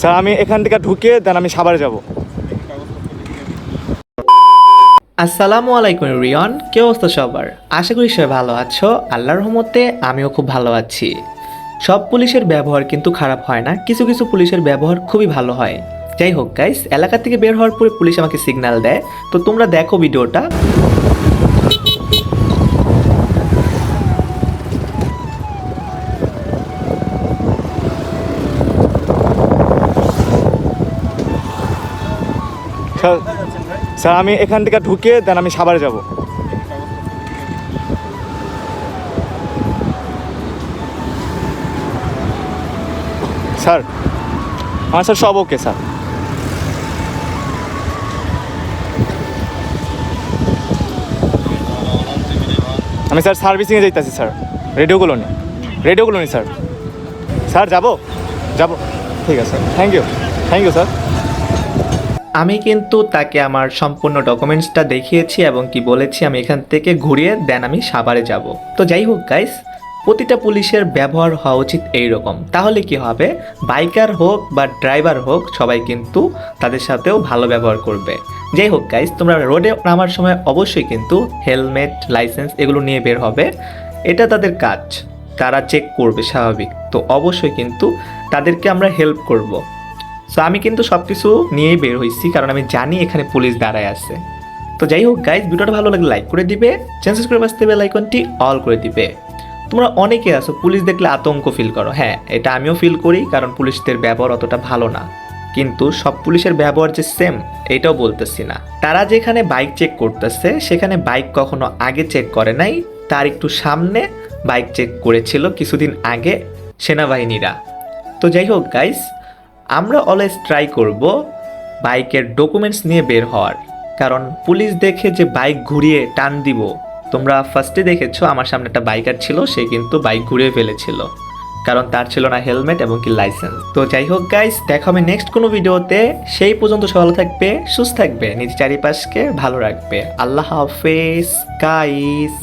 Sir, আমি এখান থেকে ঢুকে দেন আমি সাভারে যাব। আসসালামু আলাইকুম রিয়ন কে অবস্থা সবার? আশা করি সবাই ভালো আছো। আল্লাহর রহমতে আমিও খুব ভালো আছি। সব পুলিশের ব্যবহার কিন্তু খারাপ হয় না, কিছু কিছু পুলিশের ব্যবহার খুবই ভালো হয়। যাই হোক গাইস এলাকা থেকে বের হওয়ার পরে পুলিশ আমাকে সিগন্যাল দেয়। তো তোমরা দেখো ভিডিওটা। স্যার স্যার, আমি এখান থেকে ঢুকে দেন আমি সাভারে যাব। স্যার আমার স্যার, সব ওকে স্যার। আমি স্যার সার্ভিসিংয়ে যাইতেছি, স্যার। রেডিওগুলো নি। রেডিওগুলো নি, স্যার। স্যার, যাব? যাব। ঠিক আছে, sir. Thank you thank you sir. আমি কিন্তু তাকে আমার সম্পূর্ণ ডকুমেন্টসটা দেখিয়েছি এবং কি বলেছি, আমি এখান থেকে ঘুরিয়ে দেন আমি সাভারে যাব। তো যাই হোক গাইস প্রতিটা পুলিশের ব্যবহার হওয়া উচিত এইরকম। তাহলে কি হবে? বাইকার হোক বা ড্রাইভার হোক, সবাই কিন্তু তাদের সাথেও ভালো ব্যবহার করবে। যাই হোক গাইস তোমরা রোডে নামার সময় অবশ্যই কিন্তু হেলমেট লাইসেন্স এগুলো নিয়ে বের হবে। এটা তাদের কাজ। তারা চেক করবে স্বাভাবিক। তো অবশ্যই কিন্তু তাদেরকে আমরা হেল্প করব। সো আমি কিন্তু সব কিছু নিয়েই বের হয়েছি কারণ আমি জানি এখানে পুলিশ দাঁড়ায় আছে। তো যাই হোক গাইজ ভিডিওটা ভালো লাগলে লাইক করে দিবে চ্যান্সেস করে বাঁচতে হবে লাইকনটি অল করে দিবে। তোমরা অনেকে আছো, পুলিশ দেখলে আতঙ্ক ফিল করো। হ্যাঁ এটা আমিও ফিল করি, কারণ পুলিশদের ব্যবহার অতটা ভালো না। কিন্তু সব পুলিশের ব্যবহার যে সেম এটাও বলতেছি না। তারা যেখানে বাইক চেক করতেছে, সেখানে বাইক কখনো আগে চেক করে নাই, তার একটু সামনে বাইক চেক করেছিল কিছুদিন আগে সেনাবাহিনীরা। তো যাই হোক গাইস আমরা অলওয়েজ ট্রাই করব বাইকের ডকুমেন্টস নিয়ে বের হওয়ার। কারণ পুলিশ দেখে যে বাইক ঘুরিয়ে টান দিব, তোমরা ফার্স্টে দেখেছ আমার সামনে একটা বাইকার ছিল, সে কিন্তু বাইক ঘুরিয়ে ফেলেছিল। কারণ তার ছিল না হেলমেট এবং কি লাইসেন্স তো যাই হোক গাইস দেখা হবে নেক্সট কোনো ভিডিওতে সেই পর্যন্ত সব থাকবে, সুস্থ থাকবে, নিজের চারিপাশকে ভালো রাখবে। আল্লাহ হাফেজ গাইস